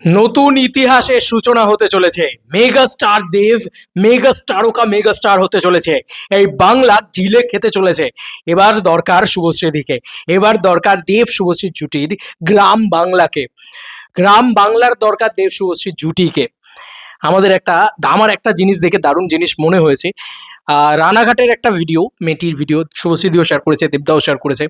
নতুন ইতিহাসের সূচনা হতে চলেছে। মেগা স্টার দেব মেগা স্টারকা মেগা স্টার হতে চলেছে। এই বাংলা জিলে খেতে চলেছে। এবার দরকার শুভশ্রীদিকে এবার দরকার দেব শুভশ্রীর জুটির গ্রাম বাংলাকে। গ্রাম বাংলার দরকার দেব শুভশ্রীর জুটিকে। আমাদের একটা দামার একটা জিনিস দেখে দারুণ জিনিস মনে হয়েছে। রানাঘাটের একটা ভিডিও, মেয়েটির ভিডিও শুভশ্রীদিও শেয়ার করেছে, দেবদাও শেয়ার করেছে।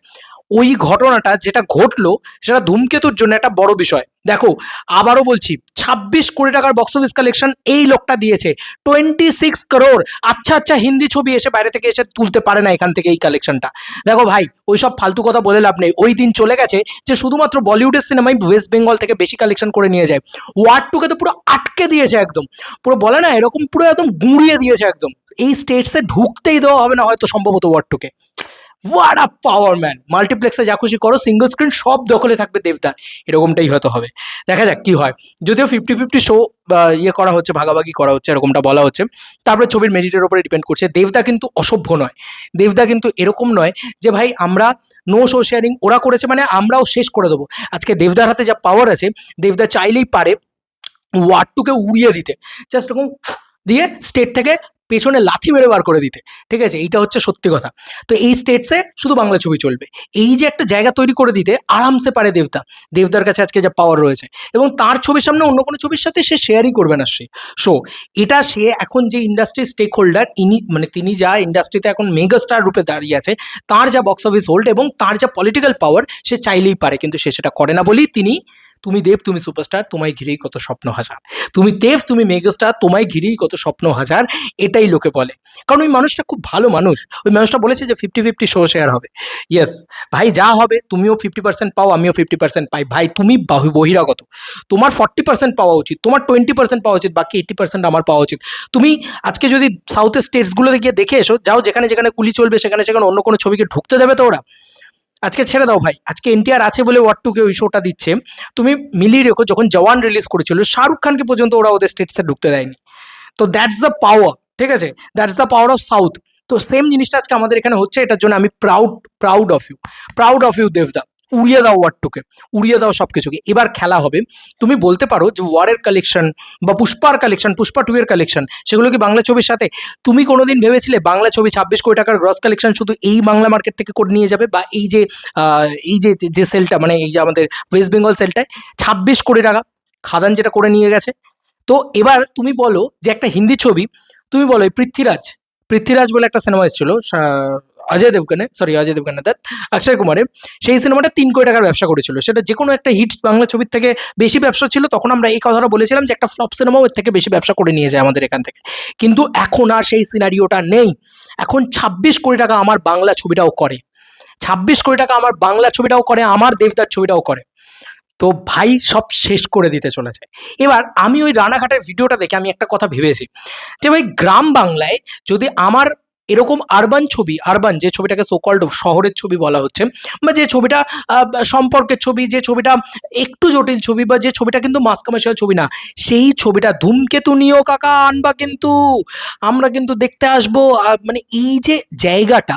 ওই ঘটনাটা যেটা ঘটলো, সেটা ধূমকেতুর জন্য একটা বড় বিষয়। দেখো, আবারও বলছি, ছাব্বিশ কোটি টাকার বক্স অফিস কালেকশন এই লোকটা দিয়েছে। টোয়েন্টি সিক্স করোড় আচ্ছা আচ্ছা হিন্দি ছবি এসে বাইরে থেকে এসে তুলতে পারে না এখান থেকে এই কালেকশনটা দেখো ভাই ওই সব ফালতু কথা বলে লাভ নেই। ওই দিন চলে গেছে যে শুধুমাত্র বলিউডের সিনেমাই ওয়েস্ট বেঙ্গল থেকে বেশি কালেকশন করে নিয়ে যায়। ওয়ার্ড টুকে তো পুরো আটকে দিয়েছে একদম। পুরো বলে না, এরকম পুরো একদম গুঁড়িয়ে দিয়েছে একদম। এই স্টেটসে ঢুকতেই দেওয়া হবে না হয়তো সম্ভবত ওয়ার্ড টুকে হোয়াট আ পাওয়ার ম্যান মাল্টিপ্লেক্সে যা খুশি করো সিঙ্গল স্ক্রিন সব দখলে থাকবে দেবদার। এরকমটাই হয়তো হবে। দেখা যাক কি হয়। যদিও ফিফটি ফিফটি শো ইয়ে করা হচ্ছে, ভাগাভাগি করা হচ্ছে, এরকমটা বলা হচ্ছে। তারপরে ছবির মেরিটের উপরে ডিপেন্ড করছে। দেবদা কিন্তু অসভ্য নয়। দেবদা কিন্তু এরকম নয় যে, ভাই, আমরা নো শো শেয়ারিং ওরা করেছে মানে আমরাও শেষ করে দেবো। আজকে দেবদার হাতে যা পাওয়ার আছে, দেবদা চাইলেই পারে ওয়ার্ডটুকে উড়িয়ে দিতে। জাস্ট এরকম দিয়ে স্টেট থেকে পেছনে লাথি মেরে বার করে দিতে। ঠিক আছে? এইটা হচ্ছে সত্যি কথা। তো এই স্টেটসে শুধু বাংলা ছবি চলবে। এই যে একটা জায়গা তৈরি করে দিতে আরামসে পারে দেবদা দেবদার কাছে আজকে যা পাওয়ার রয়েছে। এবং তার ছবির সামনে অন্য কোনো ছবির সাথে সে শেয়ারই করবে না সে। সো এটা সে এখন যে ইন্ডাস্ট্রি স্টেক হোল্ডার ইনি মানে তিনি যা ইন্ডাস্ট্রিতে এখন মেগা স্টার রূপে দাঁড়িয়ে আছে, তার যা বক্স অফিস হোল্ড এবং তার যা পলিটিক্যাল পাওয়ার সে চাইলেই পারে। কিন্তু সে সেটা করে না বলেই তিনি তুমি দেব, তুমি সুপারস্টার তোমায় ঘিরেই কত স্বপ্ন হাজার। তুমি দেব, তুমি মেগাস্টার তোমায় ঘিরেই কত স্বপ্ন হাজার, এটাই লোকে বলে। কারণ ওই মানুষটা খুব ভালো মানুষ। ওই মানুষটা বলেছে যে ফিফটি ফিফটি শো শেয়ার হবে। ইয়েস ভাই যা হবে, তুমিও ফিফটি পার্সেন্ট পাও, আমিও ফিফটি পার্সেন্ট পাই। ভাই, তুমি বাহি- বহিরাগত। তোমার ফর্টি পার্সেন্ট পাওয়া উচিত, তোমার টোয়েন্টি পার্সেন্ট পাওয়া উচিত, বাকি এইটি পার্সেন্ট আমার পাওয়া উচিত। তুমি আজকে যদি সাউথের স্টেটসগুলোতে গিয়ে দেখে এসো, যাও যেখানে যেখানে কুলি চলবে, সেখানে সেখানে অন্য কোনো ছবিকে ঢুকতে দেবে তো ওরা। আজকে ছেড়ে দাও ভাই। আজকে এনটিআর আছে বলে ওয়ার টুকে ওই শোটা দিচ্ছে। তুমি মিলিয়ে রেখো, যখন জওয়ান রিলিজ করেছিল, শাহরুখ খানকে পর্যন্ত ওরা ওদের স্টেটসে ঢুকতে দেয়নি। তো দ্যাটস দ্য পাওয়ার ঠিক আছে? That's the power of south তো সেম জিনিসটা আজকে আমাদের এখানে হচ্ছে, এটার জন্য আমি proud proud of you proud of you দেবদা উড়িয়ে দাও ওয়ার্ডটুকে উড়িয়ে দাও সব কিছুকে এবার খেলা হবে। তুমি বলতে পারো যে ওয়ারের কালেকশন বা পুষ্পার কালেকশন পুষ্পা টু এর কালেকশন সেগুলো কি বাংলা ছবির সাথে? তুমি কোনোদিন ভেবেছিলে বাংলা ছবি ছাব্বিশ কোটি টাকার গ্রস কালেকশন শুধু এই বাংলা মার্কেট থেকে করে নিয়ে যাবে? বা এই যে এই যে যে সেলটা মানে এই যে আমাদের ওয়েস্ট বেঙ্গল সেলটায় ছাব্বিশ কোটি টাকা খাদান যেটা করে নিয়ে গেছে। তো এবার তুমি বলো যে একটা হিন্দি ছবি, তুমি বলো এই পৃথ্বীরাজ পৃথ্বীরাজ বলে একটা সিনেমা এসেছিল অজয় দেবগানে সরি অজয় দেবগানে দ্যাট অক্ষয় কুমারের। সেই সিনেমাটা তিন কোটি টাকার ব্যবসা করেছিল। সেটা যে কোনো একটা হিট বাংলা ছবির থেকে বেশি ব্যবসা ছিল, তখন আমরা এই কথাটা বলেছিলাম যে একটা ফ্লপ সিনেমাও এর থেকে বেশি ব্যবসা করে নিয়ে যায় আমাদের এখান থেকে। কিন্তু এখন আর সেই সিনারিওটা নেই। এখন ছাব্বিশ কোটি টাকা আমার বাংলা ছবিটাও করে। ছাব্বিশ কোটি টাকা আমার বাংলা ছবিটাও করে, আমার দেবদার ছবিটাও করে। তো ভাই, সব শেষ করে দিতে চলেছে। এবার আমি ওই রানাঘাটের ভিডিওটা দেখে আমি একটা কথা ভেবেছি। যে ভাই, গ্রাম বাংলায় যদি আমার এরকম আরবান ছবি আরবান যে ছবিটাকে সোকল্ড শহরের ছবি বলা হচ্ছে, বা যে ছবিটা সম্পর্কের ছবি, যে ছবিটা একটু জটিল ছবি, বা যে ছবিটা কিন্তু মাস কমার্শিয়াল ছবি না, সেই ছবিটা ধূমকেতু নিয়েও কাকা, আনবা কিন্তু। আমরা কিন্তু দেখতে আসব মানে এই যে জায়গাটা,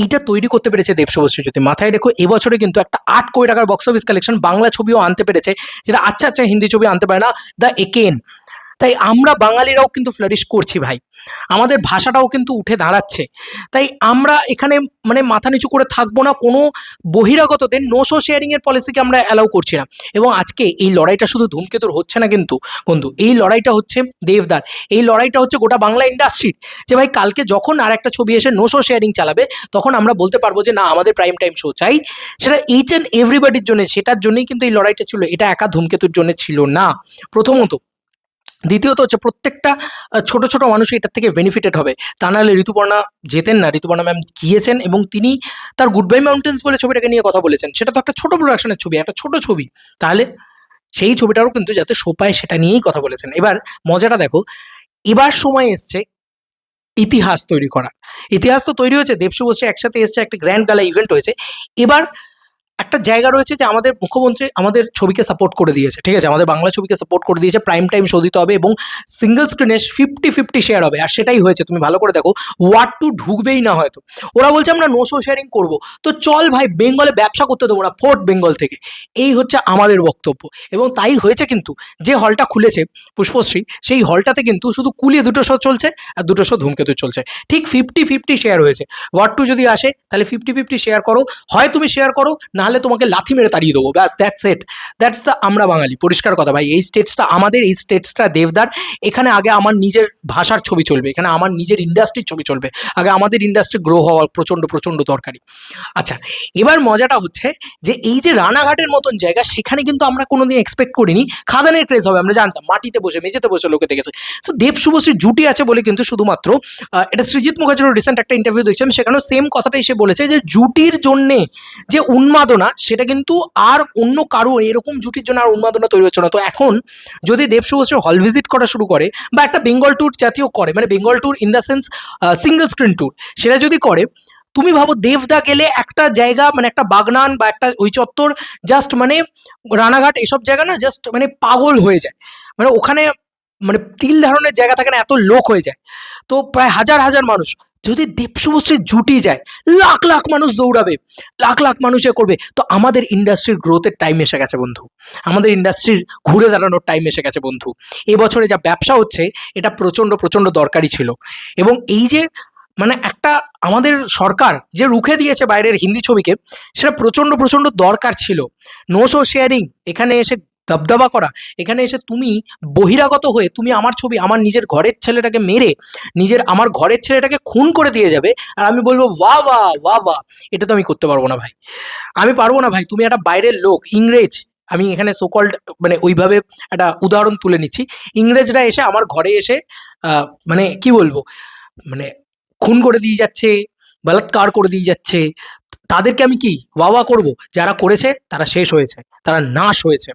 এইটা তৈরি করতে পেরেছে দেবশুভশ্রী যদি মাথায় রেখো, এবছরে কিন্তু একটা আট কোটি টাকার বক্স অফিস কালেকশন বাংলা ছবিও আনতে পেরেছে, যেটা আচ্ছা আচ্ছা হিন্দি ছবি আনতে পারে না দ্য একেন তাই আমরা বাঙালিরাও কিন্তু ফ্লারিশ করছি ভাই। আমাদের ভাষাটাও কিন্তু উঠে দাঁড়াচ্ছে। তাই আমরা এখানে মানে মাথা নিচু করে থাকব না, কোনো বহিরাগতদের নো শো শেয়ারিং এর পলিসিকে আমরা অ্যালাউ করছি না। এবং আজকে এই লড়াইটা শুধু ধূমকেতুর হচ্ছে না কিন্তু, বন্ধু, এই লড়াইটা হচ্ছে দেবদার। এই লড়াইটা হচ্ছে গোটা বাংলা ইন্ডাস্ট্রির যে ভাই, কালকে যখন আর একটা ছবি এসে নো শো শেয়ারিং চালাবে, তখন আমরা বলতে পারব যে, না, আমাদের প্রাইম টাইম শো চাই সেটা এইচ অ্যান্ড এভরিবাডির জন্য, সেটার জন্যই কিন্তু এই লড়াইটা ছিল। এটা একা ধূমকেতুর জন্য ছিল না। প্রথমত দ্বিতীয়ত হচ্ছে প্রত্যেকটা ছোট ছোট মানুষ এটার থেকে বেনিফিটেড হবে। তা নাহলে ঋতুপর্ণা যেতেন না, ঋতুপর্ণা ম্যাম গিয়েছেন এবং তিনি তার গুড বাই মাউন্টেন্স বলে ছবিটাকে নিয়ে কথা বলেছেন। সেটা তো একটা ছোট প্রোডাকশনের ছবি, একটা ছোট ছবি। তাহলে সেই ছবিটারও কিন্তু যাতে সোপায় সেটা নিয়েই কথা বলেছেন। এবার মজাটা দেখো, এবার সময় এসছে ইতিহাস তৈরি করা ইতিহাস তো তৈরি হয়েছে দেবশুভশ্রী একসাথে এসছে, একটা গ্র্যান্ড গালা ইভেন্ট হয়েছে। এবার একটা জায়গা রয়েছে যে আমাদের মুখ্যমন্ত্রী আমাদের ছবিকে সাপোর্ট করে দিয়েছে, ঠিক আছে? আমাদের বাংলা ছবিকে সাপোর্ট করে দিয়েছে প্রাইম টাইম শো দিতে হবে এবং সিঙ্গেল স্ক্রিনে ফিফটি ফিফটি শেয়ার হবে, আর সেটাই হয়েছে, তুমি ভালো করে দেখো ওয়ার্ড টু ঢুকবেই না হয়তো। ওরা বলছে আমরা নো শো শেয়ারিং করব। তো চল ভাই, বেঙ্গলে ব্যবসা করতে দেবো না ফোর্ট বেঙ্গল থেকে। এই হচ্ছে আমাদের বক্তব্য। এবং তাই হয়েছে কিন্তু, যে হলটা খুলেছে পুষ্পশ্রী, সেই হলটাতে কিন্তু শুধু কুলিয়ে দুটো শো চলছে, আর দুটো শো ধূমকেতু চলছে। ঠিক ফিফটি ফিফটি শেয়ার হয়েছে। ওয়ার্ড টু যদি আসে, তাহলে ফিফটি ফিফটি শেয়ার করো। হয় তুমি শেয়ার করো নাহলে তোমাকে লাথি মেরে তাড়িয়ে দেবো, ব্যাস দ্যাটস এট দ্যাটস দ্য আমরা বাঙালি, পরিষ্কার কথা ভাই। এই স্টেটসটা আমাদের, এই স্টেটসটা দেবদার। এখানে আগে আমার নিজের ভাষার ছবি চলবে, এখানে আমার নিজের ইন্ডাস্ট্রির ছবি চলবে। আগে আমাদের ইন্ডাস্ট্রি গ্রো হওয়া প্রচণ্ড প্রচণ্ড দরকারি। আচ্ছা এবার মজাটা হচ্ছে যে এই যে রানাঘাটের মতন জায়গা, সেখানে কিন্তু আমরা কোনোদিন এক্সপেক্ট করিনি। খাদানের ক্রেজ হবে, আমরা জানতাম, মাটিতে বসে, মেঝেতে বসে লোকে দেখেছে। তো দেব শুভশ্রীর জুটি আছে বলে কিন্তু শুধুমাত্র এটা সৃজিত মুখার্জির রিসেন্ট একটা ইন্টারভিউ দেখছিলাম, সেখানেও সেম কথাটাই সে বলেছে যে জুটির জন্যে যে উন্মাদনা সেটা কিন্তু আর অন্য কারও এরকম জুটির জন্য আর উন্মাদনা তৈরি হচ্ছে না। তো এখন যদি দেব হল ভিজিট করা শুরু করে বা একটা বেঙ্গল ট্যুর জাতীয় করে মানে Bengal tour in the sense single screen tour সেটা যদি করে, তুমি ভাবো দেবদা গেলে একটা জায়গা মানে একটা বাগনান বা একটা ওই চত্বর জাস্ট মানে রানাঘাট এসব জায়গা না জাস্ট মানে পাগল হয়ে যায়। মানে ওখানে মানে তিল ধারণের জায়গা থাকে না, এত লোক হয়ে যায়। তো প্রায় হাজার হাজার মানুষ। যদি দেবশুভশ্রী জুটি যায়, লাখ লাখ মানুষ দৌড়াবে, লাখ লাখ মানুষ করবে, তো আমাদের ইন্ডাস্ট্রির গ্রোথের টাইম এসে গেছে বন্ধু। আমাদের ইন্ডাস্ট্রির ঘুরে দাঁড়ানোর টাইম এসে গেছে বন্ধু। এবছরে যা ব্যবসা হচ্ছে, এটা প্রচণ্ড প্রচণ্ড দরকারি ছিল। এবং এই যে মানে একটা আমাদের সরকার যে রুখে দিয়েছে বাইরের হিন্দি ছবিকে, সেটা প্রচণ্ড প্রচণ্ড দরকার ছিল। নো শো শেয়ারিং এখানে এসে দবদবা করা। এখানে এসে তুমি বহিরাগত হয়ে তুমি আমার ছবি আমার নিজের ঘরের ছেলেটাকে মেরে নিজের আমার ঘরের ছেলেটাকে খুন করে দিয়ে যাবে আর আমি বলব ওয়া ওয়া ওয়া ওয়া এটা তো আমি করতে পারব না ভাই। আমি পারব না ভাই, তুমি একটা বাইরের লোক, ইংরেজ। আমি এখানে সোকল্ড মানে ওইভাবে একটা উদাহরণ তুলে নিচ্ছি। ইংরেজরা এসে আমার ঘরে এসে মানে কি বলব মানে খুন করে দিয়ে যাচ্ছে, বলাৎকার করে দিয়ে যাচ্ছে তাদেরকে আমি কি ওয়াওয়া করব? যারা করেছে, তারা শেষ হয়েছে, তারা নাশ হয়েছে।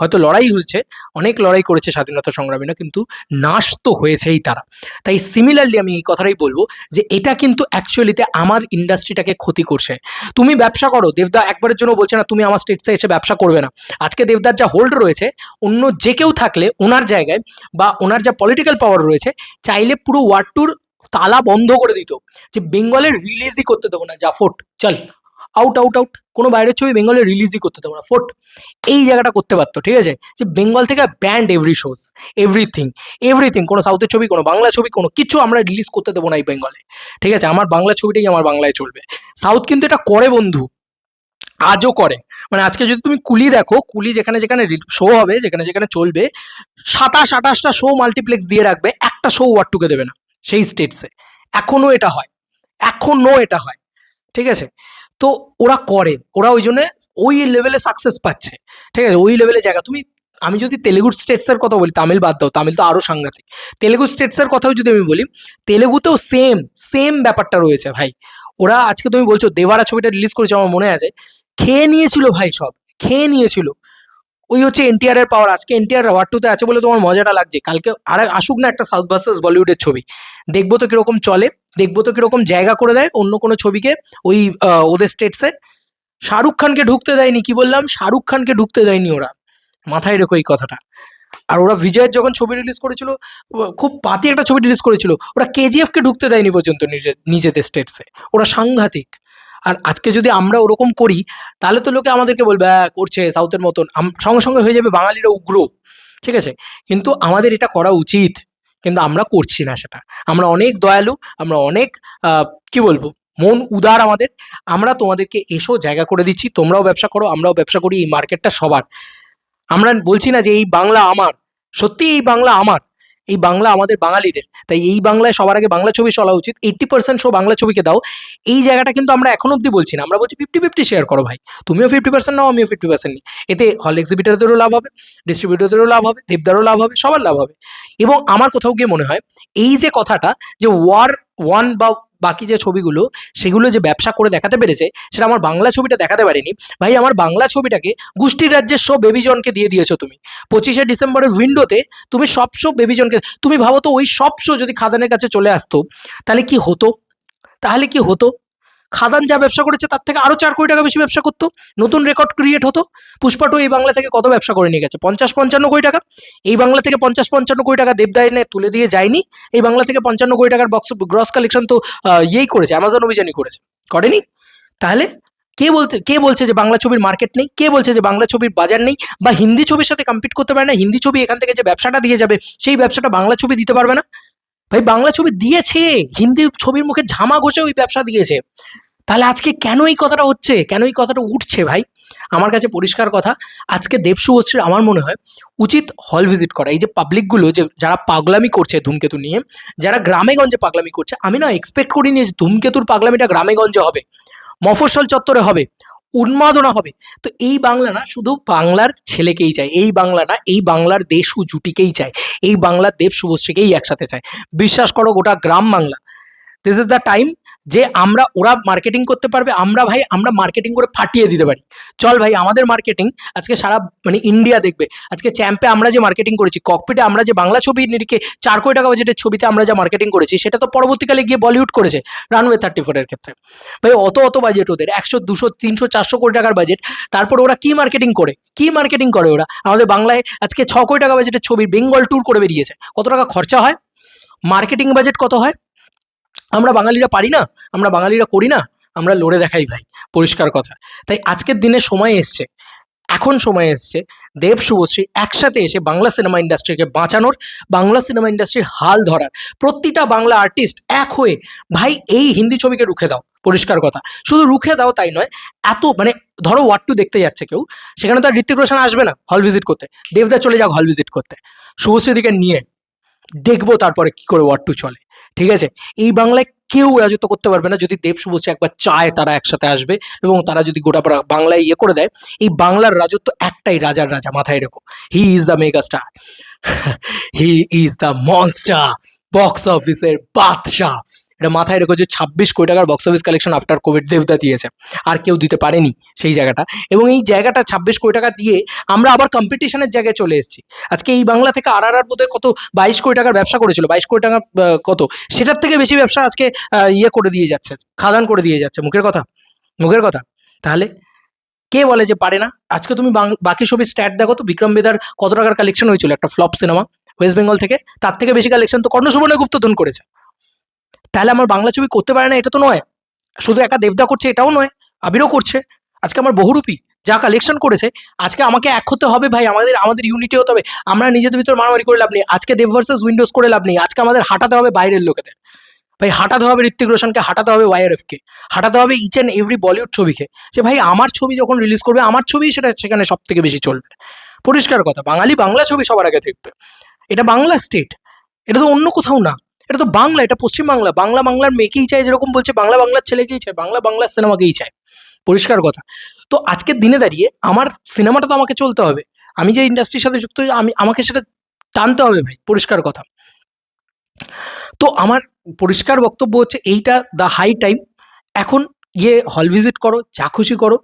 হয়তো লড়াই হয়েছে, অনেক লড়াই করেছে স্বাধীনতা সংগ্রামীরা, কিন্তু নাশ তো হয়েছেই তারা। তাই সিমিলারলি আমি এই কথাটাই বলব যে এটা কিন্তু অ্যাকচুয়ালিতে আমার ইন্ডাস্ট্রিটাকে ক্ষতি করছে। তুমি ব্যবসা করো, দেবদা একবারের জন্য বলছে না, তুমি আমার স্টেটসে এসে ব্যবসা করবে না। আজকে দেবদার যা হোল্ড রয়েছে, অন্য যে কেউ থাকলে ওনার জায়গায় বা ওনার যা পলিটিক্যাল পাওয়ার রয়েছে, চাইলে পুরো ওয়ার্ড ট্যুর তালা বন্ধ করে দিত। যে বেঙ্গলে রিলিজই করতে দেবো না, যা ফোট, চল। আউট আউট আউট কোনো বাইরের ছবি বেঙ্গলে রিলিজই করতে দেবো না। ফোট, এই জায়গাটা করতে পারতো, ঠিক আছে? যে বেঙ্গল থেকে band every shows everything everything কোনো সাউথের ছবি, কোনো বাংলা ছবি, কোনো কিছু আমরা রিলিজ করতে দেবো না এই বেঙ্গলে ঠিক আছে? আমার বাংলা ছবিটাই আমার বাংলায় চলবে। সাউথ কিন্তু এটা করে বন্ধু, আজও করে। মানে আজকে যদি তুমি কুলি দেখো, কুলি যেখানে যেখানে শো হবে, যেখানে যেখানে চলবে, সাতাশ, আঠাশটা শো মাল্টিপ্লেক্স দিয়ে রাখবে, একটা শো ওয়ার টুকে দেবে না, সেই স্টেটসে এখনও এটা হয় এখনও এটা হয়, ঠিক আছে? তো ওরা করে। ওরা ওই জন্য ওই লেভেলে সাকসেস পাচ্ছে। ঠিক আছে? ওই লেভেলে জায়গা। তুমি, আমি যদি তেলেগু স্টেটসের কথা বলি, তামিল বাদ দাও, তামিল তো আরও সাংঘাতিক। তেলেগু স্টেটসের কথাও যদি আমি বলি, তেলেগুতেও সেম সেম ব্যাপারটা রয়েছে ভাই। ওরা আজকে তুমি বলছো, দেওয়ারা ছবিটা রিলিজ করেছে, আমার মনে আছে। খেয়ে নিয়েছিল ভাই সব। খেয়ে নিয়েছিল। ওই হচ্ছে এনটিআর এর পাওয়ার আজকে এনটিআর ওয়ার টুতে আছে বলে তোমার মজাটা লাগছে। কালকে আর আসুক না একটা সাউথ ভার্সেস বলিউডের ছবি। দেখব তো কীরকম চলে। দেখব তো কীরকম জায়গা করে দেয় অন্য কোনো ছবিকে ওই ওদের স্টেটসে শাহরুখ খানকে ঢুকতে দেয়নি কি বললাম? শাহরুখ খানকে ঢুকতে দেয়নি ওরা। মাথায় রেখো এই কথাটা। আর ওরা বিজয়ের যখন ছবি রিলিজ করেছিল খুব পাতি একটা ছবি রিলিজ করেছিল ওরা কেজিএফকে ঢুকতে দেয়নি পর্যন্ত নিজে- নিজেদের স্টেটসে ওরা সাংঘাতিক। আর আজকে যদি আমরা ওরকম করি তাহলে তো লোকে আমাদেরকে বলবে "হ্যাঁ, করছে সাউথের মতন। সঙ্গে সঙ্গে হয়ে যাবে বাঙালিরা উগ্র। ঠিক আছে? কিন্তু আমাদের এটা করা উচিত। কিন্তু আমরা করছি না সেটা। আমরা অনেক দয়ালু, আমরা অনেক কি বলব, মন উদার আমাদের। আমরা তোমাদেরকে এসো, জায়গা করে দিচ্ছি, তোমরাও ব্যবসা করো, আমরাও ব্যবসা করি, এই মার্কেটটা সবার। আমরা বলছি না যে এই বাংলা আমার সত্যি এই বাংলা আমার। এই বাংলা আমাদের বাঙালিদের। তাই এই বাংলায় সবার আগে বাংলা ছবি চলা উচিত। এইট্টি পার্সেন্ট শো বাংলা ছবিকে দাও। এই জায়গাটা কিন্তু আমরা এখন অব্দি বলছি না। আমরা বলছি ফিফটি ফিফটি শেয়ার করো ভাই। তুমিও ফিফটি পার্সেন্ট নাও, আমিও ফিফটি পার্সেন্ট নিই। এতে হল এক্সিবিটারদেরও লাভ হবে ডিস্ট্রিবিউটরদেরও লাভ হবে, দেবদারও লাভ হবে, সবার লাভ হবে। এবং আমার কোথাও গিয়ে মনে হয়, এই যে কথাটা যে ওয়ার ওয়ান বা বাকি যে ছবিগুলো, সেগুলো যে ব্যবসা করে দেখাতে পেরেছে, সেটা আমার বাংলা ছবিটা দেখাতে পারিনি। ভাই, আমার বাংলা ছবিটাকে গোষ্ঠীর রাজ্যের সব বেবিজনকে দিয়ে দিয়েছ তুমি। পঁচিশে ডিসেম্বরের উইন্ডোতে তুমি সব শো বেবিজনকে তুমি ভাবো তো ওই সব শো যদি খাদানের কাছে চলে আসতো, তাহলে কি হতো? তাহলে কি হতো? খাদান যা ব্যবসা করেছে তার থেকে আরও চার কোটি টাকা বেশি ব্যবসা করতো। নতুন রেকর্ড ক্রিয়েট হতো। পুষ্পা টু এই বাংলা থেকে কত ব্যবসা করে নিয়ে গেছে? পঞ্চাশ পঞ্চান্ন কোটি টাকা। এই বাংলা থেকে পঞ্চাশ পঞ্চান্ন কোটি টাকা দেবদায়নে তুলে দিয়ে যায়নি। এই বাংলা থেকে পঞ্চান্ন কোটি টাকার বক্স গ্রস কালেকশন তো ইয়েই করেছে অ্যামাজন অভিযানই করেছে। করেনি? তাহলে কে বলতে, কে বলছে যে বাংলা ছবির মার্কেট নেই? কে বলছে যে বাংলা ছবির বাজার নেই? বা হিন্দি ছবির সাথে কম্পিট করতে পারে না? হিন্দি ছবি এখান থেকে যে ব্যবসাটা দিয়ে যাবে, সেই ব্যবসাটা বাংলা ছবি দিতে পারবে না? ভাই, বাংলা ছবি দিয়েছে। হিন্দি ছবির মুখে ঝামা ঘষে ওই ব্যবসা দিয়েছে। তাহলে আজকে কেন এই কথাটা হচ্ছে? কেন এই কথাটা উঠছে ভাই? আমার কাছে পরিষ্কার কথা। আজকে দেবশুভশ্রীর আমার মনে হয় উচিত হল ভিজিট করা। এই যে পাবলিকগুলো যে যারা পাগলামি করছে ধূমকেতু নিয়ে, যারা গ্রামে গঞ্জে পাগলামি করছে, আমি না এক্সপেক্ট করিনি যে ধূমকেতুর পাগলামিটা গ্রামে গঞ্জে হবে। মফস্বল চত্বরে হবে। উন্মাদনা হবে। তো এই বাংলা না শুধু বাংলার ছেলেকেই চায়। এই বাংলা না এই বাংলার দেশ জুটিকেই চায়। এই বাংলার দেব শুভশ্রীকেই একসাথে চায়। বিশ্বাস করো গোটা গ্রাম Bangla. This is the time যে আমরা, ওরা মার্কেটিং করতে পারবে, আমরা ভাই, আমরা মার্কেটিং করে ফাটিয়ে দিতে পারি। চল ভাই, আমাদের মার্কেটিং আজকে সারা মানে ইন্ডিয়া দেখবে। আজকে চ্যাম্পে আমরা যে মার্কেটিং করেছি ককপিটে আমরা যে বাংলা ছবি নিরিখে চার কোটি টাকা বাজেটের ছবিতে আমরা যা মার্কেটিং করেছি, সেটা তো পরবর্তীকালে গিয়ে বলিউড করেছে রানওয়ে থার্টি ফোরের ক্ষেত্রে। ভাই, অত অত বাজেট ওদের, একশো, দুশো, তিনশো, চারশো কোটি টাকার বাজেট তারপর ওরা কি মার্কেটিং করে? কি মার্কেটিং করে ওরা? আমাদের বাংলায় আজকে ছ কোটি টাকা বাজেটের ছবি বেঙ্গল ট্যুর করে বেরিয়েছে। কত টাকা খরচা হয়? মার্কেটিং বাজেট কত হয়? আমরা বাঙালিরা পারি না, আমরা বাঙালিরা করি না, আমরা লড়ে দেখাই ভাই, পরিষ্কার কথা। তাই আজকের দিনে সময় এসছে, এখন সময় এসছে, দেব শুভশ্রী একসাথে এসে বাংলা সিনেমা ইন্ডাস্ট্রিকে বাঁচানোর, বাংলা সিনেমা ইন্ডাস্ট্রির হাল ধরার, প্রতিটা বাংলা আর্টিস্ট এক হয়ে, ভাই এই হিন্দি ছবিকে রুখে দাও, পরিষ্কার কথা। শুধু রুখে দাও তাই নয়, এত মানে ধরো ওয়ার্ড টু দেখতে যাচ্ছে কেউ, সেখানে তো আর ঋত্বিক রোশন আসবে না হল ভিজিট করতে। দেবদা চলে যাক হল ভিজিট করতে। শুভশ্রীদিকে নিয়ে দেখব তারপরে কি করে ওয়ার্ড টু চলে। ঠিক আছে? এই বাংলায় কেউ রাজত্ব করতে পারবে না যদি দেব শুভশ্রী একবার চায় তারা একসাথে আসবে এবং তারা যদি গোটা বাংলায় ইয়ে করে দেয়, এই বাংলার রাজত্ব একটাই রাজার রাজা, মাথায় রেখো। He is the mega star he is the monster box অফিসের বাদশাহ। এটা মাথায় রেখো যে ছাব্বিশ কোটি টাকার box office collection after covid দেবদা দিয়েছে। আর কেউ দিতে পারেনি সেই জায়গাটা। এবং এই জায়গাটা ছাব্বিশ কোটি টাকা দিয়ে আমরা আবার কম্পিটিশনের জায়গায় চলে এসেছি। আজকে এই বাংলা থেকে আর আর বোধহয় কত? বাইশ কোটি টাকার ব্যবসা করেছিল। বাইশ কোটি টাকা কত? সেটার থেকে বেশি ব্যবসা আজকে ইয়ে করে দিয়ে যাচ্ছে, খাদান করে দিয়ে যাচ্ছে। মুখের কথা? মুখের কথা? তাহলে কে বলে যে পারে না? আজকে তুমি বাকি ছবির স্ট্যাট দেখো তো, বিক্রম বেদার কত টাকার কালেকশন হয়েছিল? একটা ফ্লপ সিনেমা ওয়েস্ট বেঙ্গল থেকে। তার থেকে বেশি কালেকশন তো কর্ণ কর্ণসুবর্ণ গুপ্তধন করেছে। তাহলে আমার বাংলা ছবি করতে পারে না, এটা তো নয়। শুধু একা দেবদা করছে, এটাও নয়, আবিরও করছে। আজকে আমার বহুরূপী যা কালেকশন করেছে, আজকে আমাকে এক হতে হবে ভাই, আমাদের আমাদের ইউনিটি হতে হবে। আমরা নিজেদের ভিতর মারামারি করে লাভ নেই, আজকে দেব ভার্সেস উইন্ডোজ করে লাভ নেই, আজকে আমাদের হাঁটাতে হবে বাইরের লোকেদের। ভাই, হাঁটাতে হবে ঋত্বিক রোশনকে, হাঁটাতে হবে ওয়াইআরএফকে হাঁটাতে হবে ইচ অ্যান্ড এভরি বলিউড ছবিকে। যে ভাই, আমার ছবি যখন রিলিজ করবে, আমার ছবি সেটা সেখানে সব থেকে বেশি চলবে। পরিষ্কার কথা, বাঙালি বাংলা ছবি সবার আগে দেখবে। এটা বাংলা স্টেট এটা তো অন্য কোথাও না। এটা তো বাংলা, এটা পশ্চিম বাংলা। বাংলা বাংলার মেয়েকেই চায়, যেরকম বলছে, বাংলা বাংলার ছেলেকেই চায়, বাংলা বাংলার সিনেমাকেই চায়। পরিষ্কার কথা। তো আজকের দিনে দাঁড়িয়ে আমার সিনেমাটা তো আমাকে চলতে হবে। আমি যে ইন্ডাস্ট্রির সাথে যুক্ত, আমি, আমাকে সেটা টানতে হবে ভাই, পরিষ্কার কথা। তো আমার পরিষ্কার বক্তব্য হচ্ছে, এইটা দ্য হাই টাইম এখন গিয়ে হল ভিজিট করো যা খুশি করো।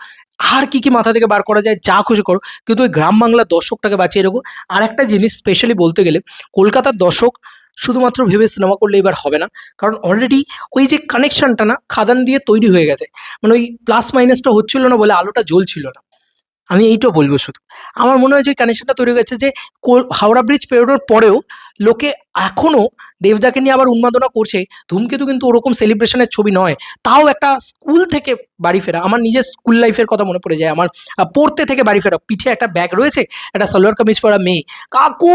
আর কি কি মাথা থেকে বার করা যায় যা খুশি করো। কিন্তু ওই গ্রাম বাংলার দর্শকটাকে বাঁচিয়ে রেখো। আর একটা জিনিস স্পেশালি বলতে গেলে, কলকাতার দর্শক শুধুমাত্র ভেবে সিনেমা করলে এবার হবে না। কারণ অলরেডি ওই যে কানেকশানটা না, খাদান দিয়ে তৈরি হয়ে গেছে। মানে ওই প্লাস মাইনাসটা হচ্ছিল না বলে আলোটা জ্বলছিল না। আমি এইটাও বলব শুধু। আমার মনে হয় যে কানেকশনটা তৈরি হয়েছে যে হাওড়া ব্রিজ পেরোনোর পরেও লোকে এখনও দেবদাকে নিয়ে আবার উন্মাদনা করছে। ধূমকেতু কিন্তু ওরকম সেলিব্রেশনের ছবি নয়। তাও একটা স্কুল থেকে বাড়ি ফেরা। আমার নিজের স্কুল লাইফের কথা মনে পড়ে যায়। আমার পড়তে থেকে বাড়ি ফেরা। পিঠে একটা ব্যাগ রয়েছে, একটা সালোয়ার কামিজ পরা মেয়ে। কাকু!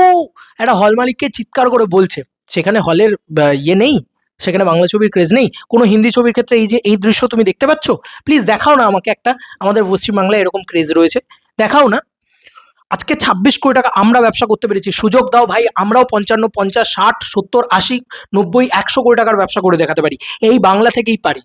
একটা হল মালিককে চিৎকার করে বলছে। সেখানে হলের ইয়ে নেই? সেখানে বাংলা ছবির ক্রেজ নেই। কোনো হিন্দি ছবির ক্ষেত্রে এই যে, এই দৃশ্য তুমি দেখতে পাচ্ছ? প্লিজ দেখাও না আমাকে একটা। আমাদের পশ্চিমবাংলায় এরকম ক্রেজ রয়েছে। দেখাও না। আজকে ছাব্বিশ কোটি টাকা আমরা ব্যবসা করতে পেরেছি। সুযোগ দাও ভাই, আমরাও পঞ্চান্ন, পঞ্চাশ, ষাট, সত্তর, আশি, নব্বই, একশো কোটি টাকার ব্যবসা করে দেখাতে পারি। এই বাংলা থেকেই পারি।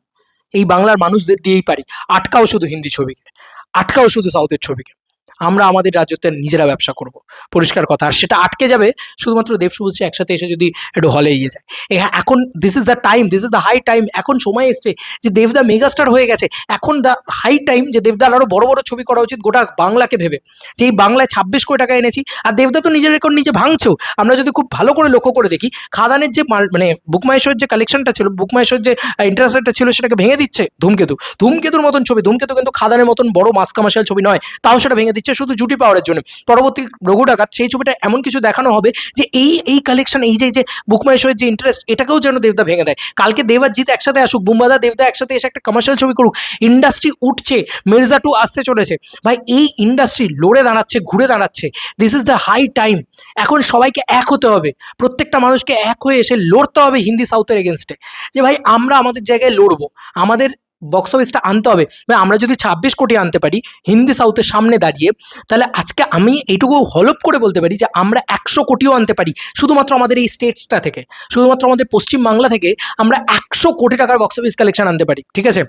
এই বাংলার মানুষদের দিয়েই পারি। আটকাও শুধু হিন্দি ছবিকে। আটকাও শুধু সাউথের ছবিকে। আমরা আমাদের রাজ্যতে নিজেরা ব্যবসা করব। পরিষ্কার কথা। আর সেটা আটকে যাবে শুধুমাত্র দেব শুভশ্রী একসাথে এসে যদি একটু হলে গিয়ে যায়। হ্যাঁ, এখন this is the time this is the high time এখন সময় এসছে যে দেবদা মেগাস্টার হয়ে গেছে। এখন দ্য হাই টাইম যে দেবদার আরও বড় বড় ছবি করা উচিত গোটা বাংলাকে ভেবে। যে এই বাংলায় ছাব্বিশ কোটি টাকা এনেছি আর দেবদা তো নিজের রেকর্ড নিজে ভাঙছো আমরা যদি খুব ভালো করে লক্ষ্য করে দেখি খাদানের যে মানে বুকমাইশোর যে কালেকশনটা ছিল বুকমাইশোর যে ইন্টারেস্টটা ছিল সেটাকে ভেঙে দিচ্ছে ধূমকেতু। ধূমকেতুর মতন ছবি ধূমকেতু কিন্তু খাদানের মতন বড় মাস কমার্শিয়াল ছবি নয় তাও সেটা ভেঙে দিচ্ছে। শুধু জুটি পাওয়ারের জন্য। পরবর্তী রঘু ডাকাত সেই ছবিটা এমন কিছু দেখানো হবে যে এই এই কালেকশন এই যে যে বুকমাইশোর যে ইন্টারেস্ট এটাকেও যেন দেবদা ভেঙে দেয়। কালকে দেব আর জিৎ একসাথে আসুক, বুম্বাদা দেবদা একসাথে এসে একটা কমার্শিয়াল ছবি করুক ইন্ডাস্ট্রি উঠছে, মির্জা টু আসতে চলেছে। ভাই, এই ইন্ডাস্ট্রি লড়ে দাঁড়াচ্ছে, ঘুরে দাঁড়াচ্ছে। This is the high time এখন সবাইকে এক হতে হবে। প্রত্যেকটা মানুষকে এক হয়ে এসে লড়তে হবে হিন্দি সাউথের এগেনস্টে যে ভাই, আমরা আমাদের জায়গায় লড়বো। আমাদের বক্স অফিসটা আনতে হবে। ভাই, আমরা যদি ছাব্বিশ কোটি আনতে পারি, হিন্দি সাউথের সামনে দাঁড়িয়ে, তাহলে আজকে আমি এইটুকু হলপ করে বলতে পারি যে, আমরা একশো কোটিও আনতে পারি, শুধুমাত্র আমাদের এই স্টেটসটা থেকে। শুধুমাত্র আমাদের পশ্চিমবাংলা থেকে আমরা একশো কোটি টাকার বক্স অফিস কালেকশন আনতে পারি, ঠিক আছে?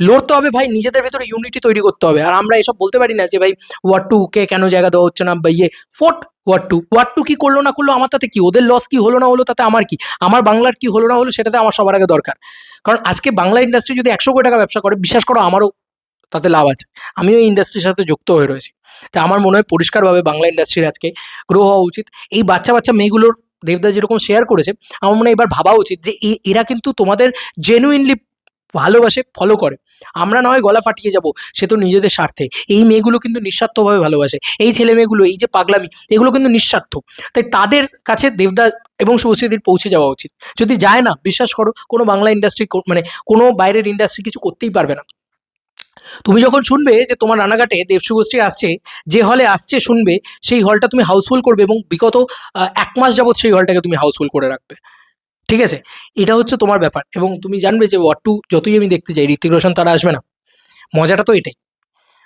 লড়তে হবে ভাই, নিজেদের ভেতরে ইউনিটি তৈরি করতে হবে। আর আমরা এসব বলতে পারি না যে ভাই ওয়ার্ড টু কে কেন জায়গা দেওয়া হচ্ছে না, বা ইয়ে ফোর্ট ওয়ার টু ওয়ার্ড টু কি করল না করল, আমার তাতে কি, ওদের লস কি হলো না হলো, তাতে আমার কি, আমার বাংলার কি হলো না হলো, সেটাতে আমার সবার আগে দরকার। কারণ আজকে বাংলা ইন্ডাস্ট্রি যদি একশো কোটি টাকা ব্যবসা করে, বিশ্বাস করো আমারও তাতে লাভ আছে। আমিও এই ইন্ডাস্ট্রির সাথে যুক্ত হয়ে রয়েছি। তাই আমার মনে হয় পরিষ্কারভাবে বাংলা ইন্ডাস্ট্রির আজকে গ্রো হওয়া উচিত। এই বাচ্চা বাচ্চা মেয়েগুলোর দেবদা যেরকম শেয়ার করেছে, আমার মনে হয় এবার ভাবা উচিত যে এরা কিন্তু তোমাদের জেনুইনলি ভালোবাসে ফলো করে। আমরা নয় গলা ফাটিয়ে যাব, সে তো নিজেদের স্বার্থে। এই মেয়েগুলো কিন্তু নিঃস্বার্থভাবে ভালোবাসে। এই ছেলে মেয়েগুলো এই যে পাগলামি, এগুলো কিন্তু নিঃস্বার্থ। তাই তাদের কাছে দেবদা এবং শুভশ্রীদির পৌঁছে যাওয়া উচিত। যদি যায় না, বিশ্বাস করো, কোনো বাংলা ইন্ডাস্ট্রি মানে কোনো বাইরের ইন্ডাস্ট্রি কিছু করতেই পারবে না। তুমি যখন শুনবে যে তোমার রানাঘাটে দেব শুভশ্রী আসছে, যে হলে আসছে শুনবে, সেই হলটা তুমি হাউসফুল করবে এবং বিগত এক মাস যাবত সেই হলটাকে তুমি হাউসফুল করে রাখবে। ঠিক আছে? এটা হচ্ছে তোমার ব্যাপার এবং তুমি জানবে যে ওয়াট টু যতই আমি দেখতে চাই ঋতিক রোশন তারা আসবে না। মজাটা তো এটাই।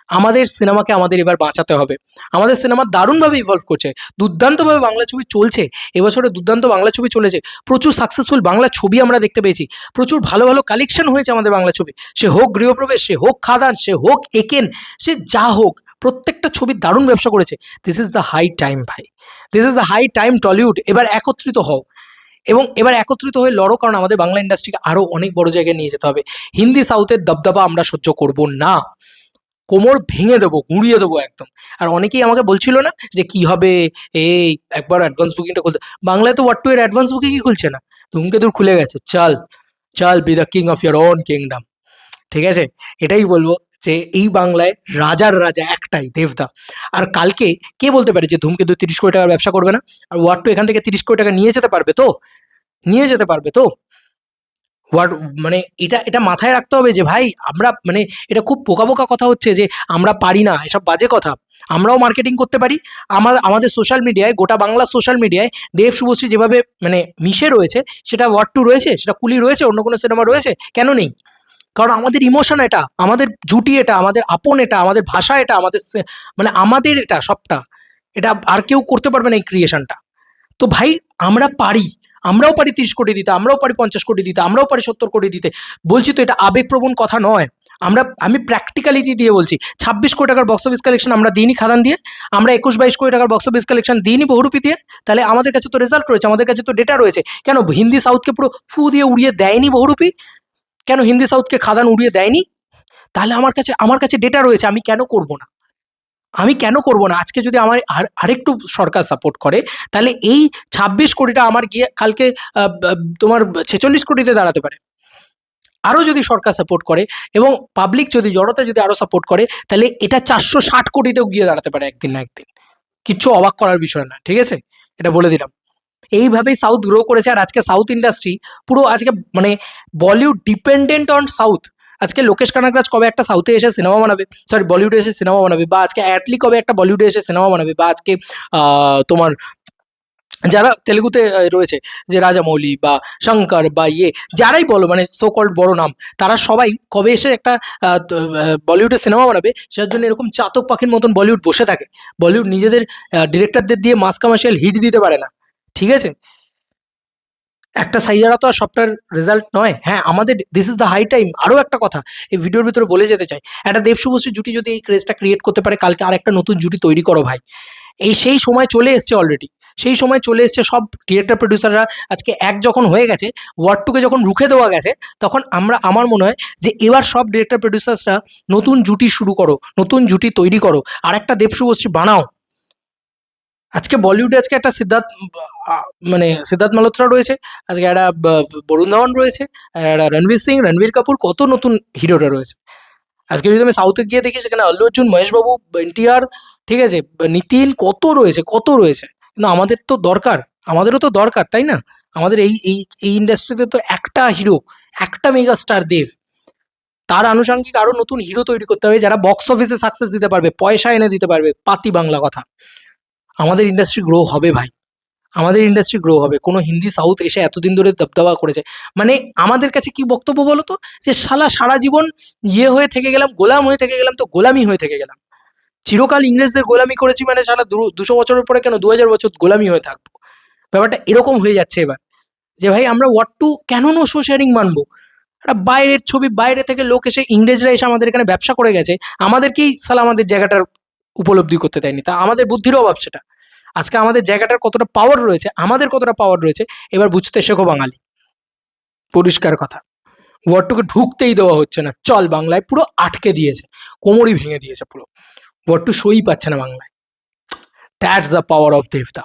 আমাদের সিনেমাকে আমাদের এবার বাঁচাতে হবে। আমাদের সিনেমা দারুণভাবে ইভলভ করছে। দুর্দান্তভাবে বাংলা ছবি চলছে। এবছরে দুর্দান্ত বাংলা ছবি চলেছে। প্রচুর সাকসেসফুল বাংলা ছবি আমরা দেখতে পেয়েছি। প্রচুর ভালো ভালো কালেকশন হয়েছে আমাদের বাংলা ছবি। সে হোক গৃহপ্রবেশ, সে হোক খাদান, সে হোক একেন, সে যা হোক, প্রত্যেকটা ছবি দারুণ ব্যবসা করেছে। This is the high time ভাই। This is the high time Tollywood এবার একত্রিত হও। এবং এবার একত্রিত হয়ে লড়ো, কারণ আমাদের বাংলা ইন্ডাস্ট্রিকে আরও অনেক বড় জায়গায় নিয়ে যেতে হবে। হিন্দি, সাউথের দবদবা আমরা সহ্য করব না। কোমর ভেঙে দেবো, গুঁড়িয়ে দেবো একদম। আর অনেকেই আমাকে বলছিল না যে, কি হবে? এই, একবার অ্যাডভান্স বুকিংটা খুলতে বাংলায় তো ওয়াট টু এর অ্যাডভান্স বুকিংই খুলছে না। ধূমকেতুর খুলে গেছে। চল চল be the king of your own kingdom ঠিক আছে? এটাই বলব। যে এই বাংলায় রাজার রাজা একটাই, দেবদা। আর কালকে কে বলতে পারে যে ধূমকেতু তিরিশ কোটি টাকার ব্যবসা করবে না? আর ওয়ার্ড টু এখান থেকে তিরিশ কোটি টাকা নিয়ে যেতে পারবে তো? নিয়ে যেতে পারবে তো? ওয়ার্ড মানে এটা এটা মাথায় রাখতে হবে যে ভাই, আমরা মানে এটা খুব পোকা পোকা কথা হচ্ছে যে আমরা পারি না, এসব বাজে কথা। আমরাও মার্কেটিং করতে পারি। আমার, আমাদের সোশ্যাল মিডিয়ায় গোটা বাংলা সোশ্যাল মিডিয়ায় দেব শুভশ্রী যেভাবে মানে মিশে রয়েছে, সেটা ওয়ার্ড টু রয়েছে, সেটা কুলি রয়েছে, অন্য কোনো সিনেমা রয়েছে? কেন নেই? কারণ আমাদের ইমোশন এটা, আমাদের জুটি এটা, আমাদের আপন এটা, আমাদের ভাষা এটা, আমাদের মানে আমাদের এটা সবটা। এটা আর কেউ করতে পারবে না এই ক্রিয়েশনটা তো ভাই, আমরা পারি। আমরাও পারি তিরিশ কোটি দিতে, আমরাও পারি পঞ্চাশ কোটি দিতে, আমরাও পারি সত্তর কোটি দিতে। বলছি তো এটা আবেগপ্রবণ কথা নয়। আমরা, আমি প্র্যাকটিক্যালিটি দিয়ে বলছি, ছাব্বিশ কোটি টাকার বক্স অফিস কালেকশন আমরা দিইনি খাদান দিয়ে, আমরা একুশ বাইশ কোটি টাকার বক্স অফিস কালেকশন দিইনি বহুরূপী দিয়ে। তাহলে আমাদের কাছে তো রেজাল্ট রয়েছে, আমাদের কাছে তো ডেটা রয়েছে। কেন? হিন্দি সাউথকে পুরো ফু দিয়ে উড়িয়ে দেয়নি বহুরূপী? কেন হিন্দি সাউথকে খাদান উড়িয়ে দেয়নি? তাহলে আমার কাছে আমার কাছে ডেটা রয়েছে, আমি কেন করব না? আমি কেন করব না? আজকে যদি আমার আর, আরেকটু সরকার সাপোর্ট করে, তাহলে এই ছাব্বিশ কোটিটা আমার গিয়ে কালকে তোমার ছেচল্লিশ কোটিতে দাঁড়াতে পারে। আরও যদি সরকার সাপোর্ট করে এবং পাবলিক যদি জড়তা যদি আরও সাপোর্ট করে, তাহলে এটা চারশো ষাট কোটিতেও গিয়ে দাঁড়াতে পারে একদিন না একদিন। কিচ্ছু অবাক করার বিষয় না, ঠিক আছে? এটা বলে দিলাম। এইভাবেই সাউথ গ্রো করেছে। আর আজকে সাউথ ইন্ডাস্ট্রি পুরো আজকে মানে বলিউড ডিপেন্ডেন্ট অন সাউথ আজকে লোকেশ কানাকরাজ কবে একটা সাউথে এসে সিনেমা বানাবে? সরি বলিউডে এসে সিনেমা বানাবে। বা আজকে অ্যাটলি কবে একটা বলিউডে এসে সিনেমা বানাবে? বা আজকে তোমার যারা তেলেগুতে রয়েছে যে রাজামৌলি বা শঙ্কর বা ইয়ে যারাই বলো মানে সো কল্ড বড় নাম তারা সবাই কবে এসে একটা আহ, তো, আহ, বলিউডে সিনেমা বানাবে? সেটার জন্য এরকম চাতক পাখির মতন বলিউড বসে থাকে। বলিউড নিজেদের ডিরেক্টরদের দিয়ে মাস কমার্শিয়াল হিট দিতে পারে না। ঠিক আছে? একটা সাইয়ারা তো আর সবটার রেজাল্ট নয়। হ্যাঁ আমাদের this is the high time আরও একটা কথা, এই ভিডিওর ভিতরে বলে যেতে চাই। একটা দেব শুভশ্রী জুটি যদি এই ক্রেজটা ক্রিয়েট করতে পারে, কালকে আর একটা নতুন জুটি তৈরি করো ভাই। এই সেই সময় চলে এসছে অলরেডি সেই সময় চলে এসছে সব ডিরেক্টর প্রডিউসাররা আজকে এক যখন হয়ে গেছে ওয়ার্ড টুকে যখন রুখে দেওয়া গেছে, তখন আমরা, আমার মনে হয় যে এবার সব ডিরেক্টর প্রডিউসার্সরা নতুন জুটি শুরু করো, নতুন জুটি তৈরি করো। আর একটা দেব শুভশ্রী বানাও। আজকে বলিউডে আজকে একটা সিদ্ধার্থ মানে সিদ্ধার্থ মালহোত্রা রয়েছে, আজকে একটা বরুণ ধাওয়ান রয়েছে একটা রণবীর সিং, রণবীর কাপুর কত নতুন হিরোরা রয়েছে। আজকে যদি আমি সাউথে গিয়ে দেখি, সেখানে আল্লু অর্জুন মহেশবাবু এনটিআর, ঠিক আছে, নিতিন, কত রয়েছে কত রয়েছে। কিন্তু আমাদের তো দরকার, আমাদেরও তো দরকার, তাই না? আমাদের এই এই এই ইন্ডাস্ট্রিতে তো একটা হিরো একটা মেগা স্টার দেব। তার আনুষঙ্গিক আরও নতুন হিরো তৈরি করতে হবে, যারা বক্স অফিসে সাকসেস দিতে পারবে, পয়সা এনে দিতে পারবে, পাতি বাংলা কথা। আমাদের ইন্ডাস্ট্রি গ্রো হবে ভাই। আমাদের ইন্ডাস্ট্রি গ্রো হবে। কোনো হিন্দি সাউথ এসে এতদিন ধরে দবদবা করেছে। মানে আমাদের কাছে কি বক্তব্য বলো তো? যে শালা সারা জীবন ইয়ে হয়ে থেকে গেলাম, গোলাম হয়ে থেকে গেলাম, তো গোলামি হয়ে থেকে গেলাম। চিরকাল ইংরেজদের গোলামি করেছি মানে সারা দুশো বছরের পরে কেন দু হাজার বছর গোলামি হয়ে থাকব? ব্যাপারটা এরকম হয়ে যাচ্ছে এবার। যে ভাই, আমরা হোয়াট টু কেন নো শো শেয়ারিং মানবো? একটা বাইরের ছবি, বাইরে থেকে লোক এসে ইংরেজরা এসে আমাদের এখানে ব্যবসা করে গেছে। আমাদেরকেই সালা আমাদের জায়গাটার উপলব্ধি করতে দেয়নি। তা আমাদের বুদ্ধির অভাব সেটা। আজকে আমাদের জায়গাটার কতটা পাওয়ার রয়েছে, আমাদের কতটা পাওয়ার রয়েছে, এবার বুঝতে শেখো বাঙালি। পরিষ্কার কথা। ওয়ার্ডটুকে ঢুকতেই দেওয়া হচ্ছে না। চল বাংলায় পুরো আটকে দিয়েছে, কোমরই ভেঙে দিয়েছে পুরো। ওয়ার্ডটু সই পাচ্ছে না বাংলায়। দ্যাটস দ্য পাওয়ার অফ দেবদা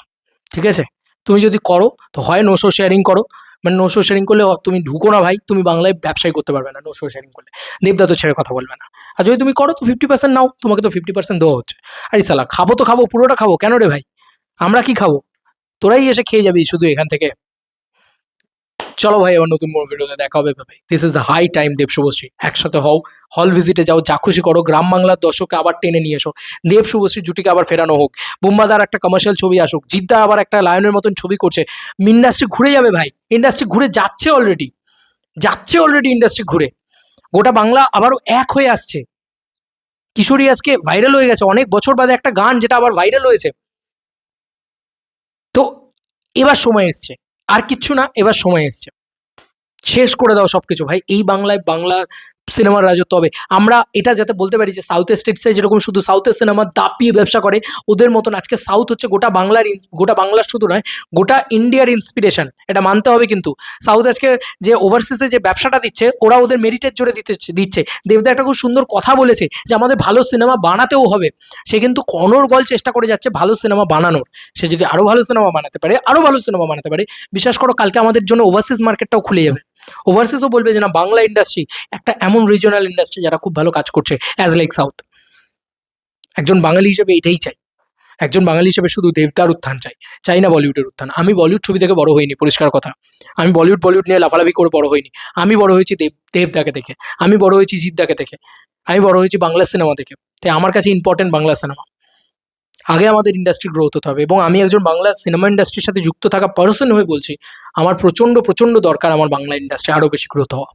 ঠিক আছে? তুমি যদি করো, তো হয় নোশো শেয়ারিং করো মানে নো শো শেয়ারিং করলে, তুমি ঢুকো না ভাই, তুমি বাংলায় ব্যবসায় করতে পারবে না নো শো শেয়ারিং করলে। দেবদা তো ছেড়ে কথা বলবে না। আর যদি তুমি করো, তো ফিফটি পার্সেন্ট নাও, তোমাকে তো ফিফটি পার্সেন্ট দেওয়া হচ্ছে। আরে সালা খাব তো খাব, পুরোটা খাব, কেন রে ভাই? আমরা কি খাব? তোরাই এসে খেয়ে যাবি শুধু এখান থেকে। চলো ভাই আবার নতুন কোনো ভিডিওতে দেখা হবে, ভাই। This is high time Dev Subhashree. একসাথে হও হল ভিজিটে যাও, যা খুশি করো, গ্রাম বাংলার দর্শককে আবার টেনে নিয়ে এসো। দেব শুভশ্রী জুটিকে আবার ফেরানো হোক। বুম্বাদার একটা কমার্শিয়াল ছবি আসুক, জিদ্দা আবার একটা লায়নের মতন ছবি করছে। ইন্ডাস্ট্রি ঘুরে যাবে ভাই ইন্ডাস্ট্রি ঘুরে যাচ্ছে অলরেডি যাচ্ছে অলরেডি ইন্ডাস্ট্রি ঘুরে। গোটা বাংলা আবারও এক হয়ে আসছে। কিশোরী আজকে ভাইরাল হয়ে গেছে, অনেক বছর বাদে একটা গান যেটা আবার ভাইরাল হয়েছে। তো এবার সময় এসছে। আর কিচ্ছু না, এবার সময় এসছে। শেষ করে দাও সব কিছু ভাই, এই বাংলায় বাংলা সিনেমার রাজত্ব হবে। আমরা এটা যাতে বলতে পারি যে সাউথ স্টেটসে যেরকম শুধু সাউথের সিনেমা দাপিয়ে ব্যবসা করে, ওদের মতন আজকে সাউথ হচ্ছে গোটা বাংলার গোটা বাংলার শুধু নয়, গোটা ইন্ডিয়ার ইন্সপিরেশন এটা মানতে হবে কিন্তু। সাউথ আজকে যে ওভারসিসে যে ব্যবসাটা দিচ্ছে, ওরা ওদের মেরিটের জোরে দিতে দিচ্ছে। দেবদা একটা খুব সুন্দর কথা বলেছে যে আমাদের ভালো সিনেমা বানাতেও হবে। সে কিন্তু অনর্গল চেষ্টা করে যাচ্ছে ভালো সিনেমা বানানোর। সে যদি আরও ভালো সিনেমা বানাতে পারে আরও ভালো সিনেমা বানাতে পারে, বিশ্বাস করো কালকে আমাদের জন্য ওভারসিজ মার্কেটটাও খুলে যাবে। ওভারসিজও বলবে যে না, বাংলা ইন্ডাস্ট্রি একটা এমন রিজনাল ইন্ডাস্ট্রি যারা খুব ভালো কাজ করছে অ্যাজ লাইক সাউথ একজন বাঙালি হিসেবে এটাই চাই। একজন বাঙালি হিসেবে শুধু দেবতার উত্থান চাই। চাই না বলিউডের উত্থান। আমি বলিউড ছবি থেকে বড় হইনি, পরিষ্কার কথা। আমি বলিউড বলিউড নিয়ে লাফালাফি করে বড় হইনি। আমি বড় হয়েছি দেব, দেবদাকে দেখে। আমি বড় হয়েছি জিদ্দাকে দেখে। আমি বড় হয়েছি বাংলা সিনেমা দেখে। তাই আমার কাছে ইম্পর্টেন্ট বাংলা সিনেমা আগে আমাদের ইন্ডাস্ট্রি গ্রোথ হতে হবে এবং আমি একজন বাংলা সিনেমা ইন্ডাস্ট্রির সাথে যুক্ত থাকা পার্সন হয়ে বলছি, আমার প্রচণ্ড প্রচণ্ড দরকার আমার বাংলা ইন্ডাস্ট্রি আরও বেশি গ্রোথ হওয়া।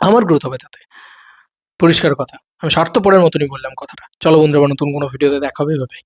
আমার গ্রোথ হবে তাতে। পরিষ্কার কথা। আমি স্বার্থপরের মতনই বললাম কথাটা। চলো বন্ধুরা, নতুন কোনো ভিডিওতে দেখাবে এভাবে